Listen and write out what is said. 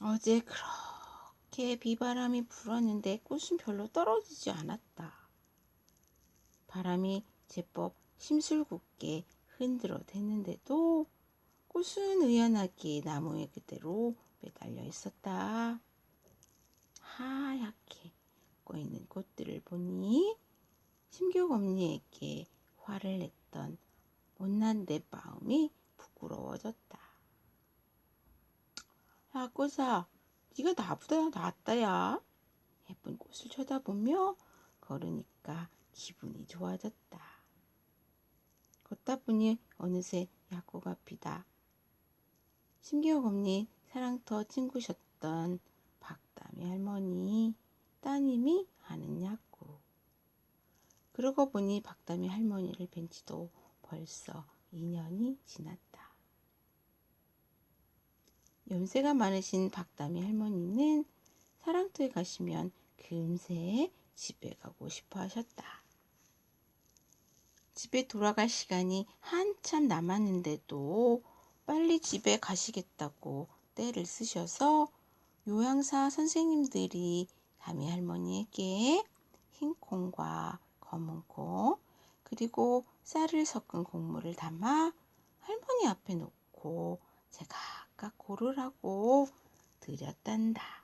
어제 그렇게 비바람이 불었는데 꽃은 별로 떨어지지 않았다. 바람이 제법 심술궂게 흔들어 댔는데도 꽃은 의연하게 나무에 그대로 매달려 있었다. 하얗게 꼬이는 꽃들을 보니 심교옥 언니에게 화를 냈던 못난 내 마음이 부끄러워졌다. 야, 꽃아, 네가 나보다 낫다 야. 예쁜 꽃을 쳐다보며 걸으니까 기분이 좋아졌다. 걷다 보니 어느새 약국 앞이다. 심기옥 언니 사랑터 친구셨던 박다미 할머니 따님이 하는 약국. 그러고 보니 박다미 할머니를 뵌 지도 벌써 2년이 지났다. 연세가 많으신 박다미 할머니는 사랑터에 가시면 금세 집에 가고 싶어 하셨다. 집에 돌아갈 시간이 한참 남았는데도 빨리 집에 가시겠다고 때를 쓰셔서 요양사 선생님들이 다미 할머니에게 흰 콩과 검은 콩 그리고 쌀을 섞은 곡물을 담아 할머니 앞에 놓고 제가 고르라고 드렸단다.